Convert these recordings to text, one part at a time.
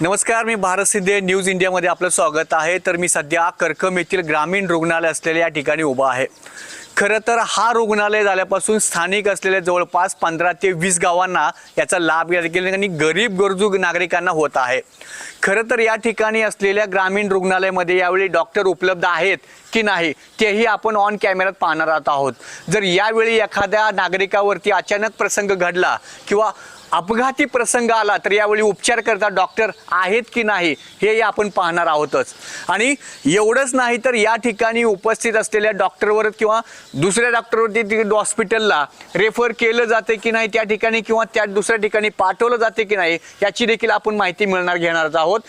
नमस्कार मी भारत सिद्धे न्यूज इंडियामध्ये आपलं स्वागत आहे. तर मी सध्या कर्कम येथील ग्रामीण रुग्णालय असलेल्या या ठिकाणी उभा आहे. खरं तर हा रुग्णालय झाल्यापासून स्थानिक असलेल्या जवळपास पंधरा ते वीस गावांना याचा लाभ या देखील आणि गरीब गरजू नागरिकांना होत आहे. खरं तर या ठिकाणी असलेल्या ग्रामीण रुग्णालयामध्ये यावेळी डॉक्टर उपलब्ध आहेत की नाही तेही आपण ऑन कॅमेऱ्यात पाहणार आहोत. जर यावेळी एखाद्या नागरिकावरती अचानक प्रसंग घडला किंवा अपघाती प्रसंग आला तर यावेळी उपचार करता डॉक्टर आहेत की नाही हे आपण पाहणार आहोतच. आणि एवढंच नाही तर या ठिकाणी उपस्थित असलेल्या डॉक्टरवर किंवा दुसऱ्या डॉक्टरवरती हॉस्पिटलला रेफर केलं जाते की नाही त्या ठिकाणी किंवा त्या दुसऱ्या ठिकाणी पाठवलं जाते की नाही याची देखील आपण माहिती मिळणार घेणार आहोत.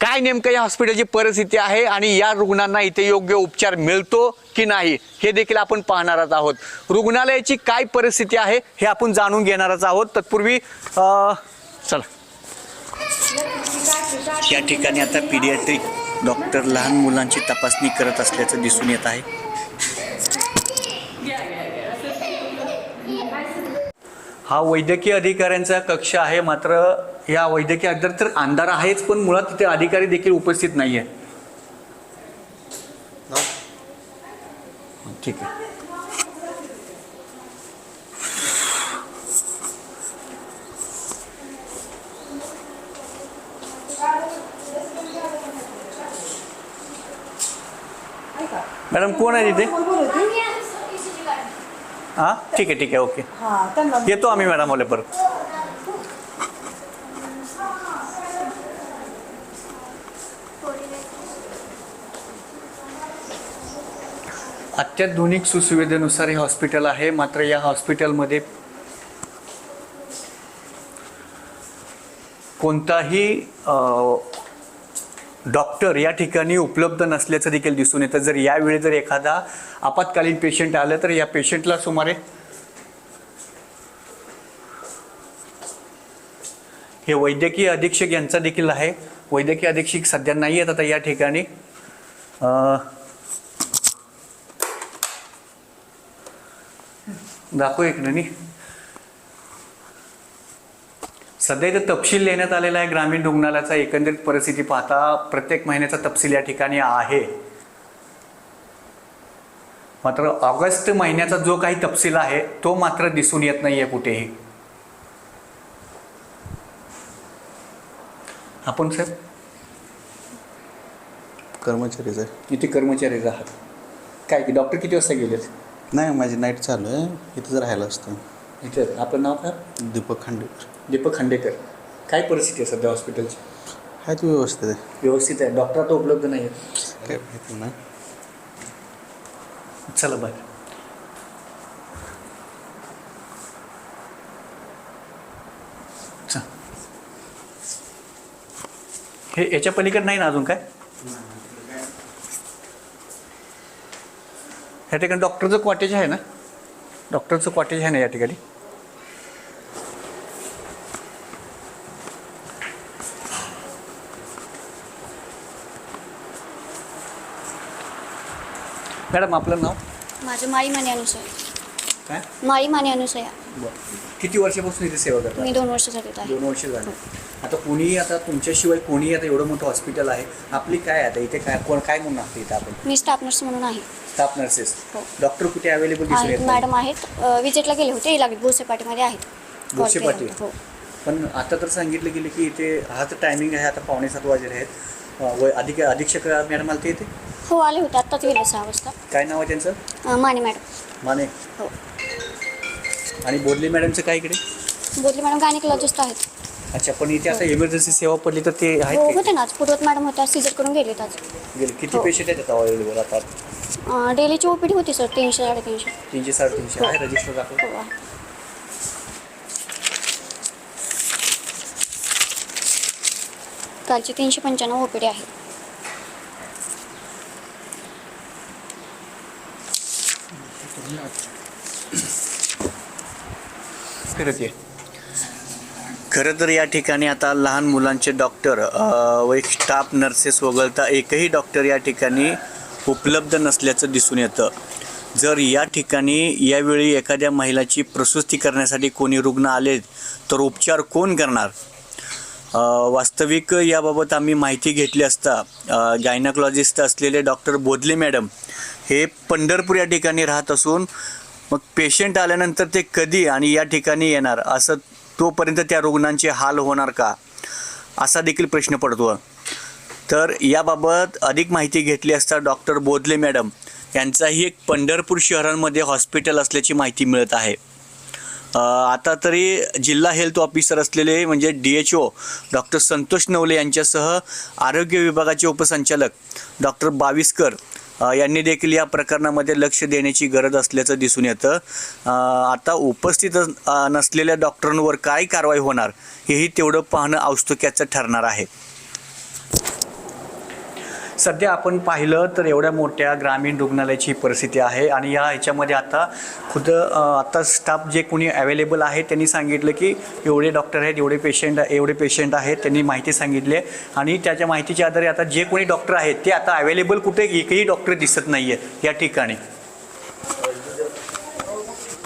काय नेमकं या हॉस्पिटलची परिस्थिती आहे आणि या रुग्णांना इथे योग्य उपचार मिळतो की नाही हे देखील आपण पाहणारच आहोत. रुग्णालयाची काय परिस्थिती आहे हे आपण जाणून घेणारच आहोत. तत्पूर्वी चला. या ठिकाणी आता पिडियाट्रिक डॉक्टर लहान मुलांची तपासणी करत असल्याचं दिसून येत आहे. हा वैद्यकीय अधिकाऱ्यांचा कक्ष आहे मात्र या वैद्यकीय अधिकारी तर अंधार आहेच पण मुळात तिथे अधिकारी देखील उपस्थित नाही आहे ठीक आहे. मॅडम कोण आहे तिथे? हां? ठीक आहे ठीक आहे ओके. हा येतो आम्ही मॅडम ओले परत. अत्याधुनिक सुसुविधेनुसार हे हॉस्पिटल आहे. मात्र या हॉस्पिटलमध्ये कोणताही डॉक्टर या ठिकाणी उपलब्ध नसल्याचं देखील दिसून येतं. जर यावेळी जर एखादा आपत्कालीन पेशंट आलं तर या पेशंटला सुमारे हे वैद्यकीय अधीक्षक यांचा देखील आहे. वैद्यकीय अधीक्षक सध्या नाही आहेत आता या ठिकाणी. दाखव एक ननी सध्या इथे तपशील देण्यात आलेला आहे. ग्रामीण रुग्णालयाचा एकंदरीत परिस्थिती पाहता प्रत्येक महिन्याचा तपशील या ठिकाणी आहे. मात्र ऑगस्ट महिन्याचा जो काही तपशील आहे तो मात्र दिसून येत नाहीये कुठेही. आपण साहेब? कर्मचारीच आहे इथे कर्मचारी आहात काय की डॉक्टर किती वाजता गेलेत? नाही माझी नाईट चालू आहे. इथंच राहायला असतं. इथे? आपलं नाव काय? दीपक खांडेकर. दीपक खांडेकर. काय परिस्थिती आहे सध्या हॉस्पिटलची आहेत व्यवस्थित आहे. व्यवस्थित आहे. डॉक्टर आता उपलब्ध नाही आहेत काय माहिती नाही चला बाय. हे याच्या पलीकडे नाही ना अजून काय? या ठिकाणी डॉक्टरचं कॉटेज आहे ना? डॉक्टरचं कॉटेज आहे ना या ठिकाणी? मॅडम आपलं नाव? माझं माई म्हणे अनुसार. काय? माई माने अनुसया. किती वर्षापासून इथे सेवा करता मी दोन वर्ष आहे. दोन वर्ष झाले. आता कोणी आता तुमच्याशिवाय कोणी आता एवढं मोठं हॉस्पिटल आहे. आपली काय आता? इथे काय कोण काय म्हणून असते इथे आपण? मी स्टाफ नर्स म्हणून आहे. स्टाफ नर्सेस हो. डॉक्टर कुठे अवेलेबल आहेत. मॅडम आहेत. अ, विजिटला गेले होते. लागत बोसे पाटीमध्ये आहेत. कॉल? होता. हो. पण आता तर सांगितलं गेलं की इथे हाच टायमिंग आहे. आता पावणे सात वाजले आहेत. अं, अधिक अधीक्षक मॅडम आले ते इथे? हो आले होते. आत्ताच गेले सहा वाजता. काय नाव आहे त्यांचं? अ, माने मॅडम माने. हो. आणि बोधले मॅडमचं काय इकडे? बोलले मॅडम गायनिकॉलॉजिस्ट आहेत. अच्छा पण इथे आता इमर्जन्सी सेवा पडली तर ते हो आहेत होते का? ना. आज पूर्वत मॅडम होत्या सिजर करून गेलेत आज. गेले. किती हो. पेशंट आहेत आता अवेलेबल आता? अ, डेलीची ओपीडी होती सर. तीनशे साडेतीनशे. तीनशे साडेतीनशे. आहे रजिस्टर दाखव हो कालची तीनशे पंच्याण्णव ओपीडी आहे. फिरत आहे खरं तर या ठिकाणी आता लहान मुलांचे डॉक्टर व एक स्टाफ नर्सेस वगळता एकही डॉक्टर या ठिकाणी उपलब्ध नसल्याचं दिसून येतं. जर या ठिकाणी यावेळी एखाद्या महिलाची प्रसूती करण्यासाठी कोणी रुग्ण आले तर उपचार कोण करणार? वास्तविक याबाबत आम्ही माहिती घेतली असता गायनाकॉलॉजिस्ट असलेले डॉक्टर बोधले मॅडम हे पंढरपूर या ठिकाणी राहत असून मग पेशंट आल्यानंतर ते कधी आणि या ठिकाणी येणार? असं तोपर्यंत त्या रुग्णांचे हाल होणार का? असा देखील प्रश्न पडतो. तर याबाबत अधिक माहिती घेतली असता डॉक्टर बोधले मॅडम यांचाही एक पंढरपूर शहरांमध्ये हॉस्पिटल असल्याची माहिती मिळत आहे. आता तरी जिल्हा हेल्थ ऑफिसर असलेले म्हणजे D H O doctor Santosh Navale यांच्यासह आरोग्य विभागाचे उपसंचालक डॉक्टर बाविस्कर यांनी देखील या प्रकरणामध्ये लक्ष देण्याची गरज असल्याचं दिसून येतं. आता उपस्थित नसलेल्या डॉक्टरांवर काय कारवाई होणार हेही तेवढं पाहणं औत्सुक्याचं ठरणार आहे. सध्या आपण पाहिलं तर एवढ्या मोठ्या ग्रामीण रुग्णालयाची परिस्थिती आहे आणि या ह्याच्यामध्ये आता खुद आता स्टाफ जे कोणी अवेलेबल आहे त्यांनी सांगितलं की एवढे डॉक्टर आहेत एवढे पेशंट एवढे पेशंट आहेत त्यांनी माहिती सांगितली आहे. आणि त्याच्या माहितीच्या आधारे आता जे कोणी डॉक्टर आहेत ते आता अवेलेबल कुठे एकही डॉक्टर दिसत नाही आहेत या ठिकाणी.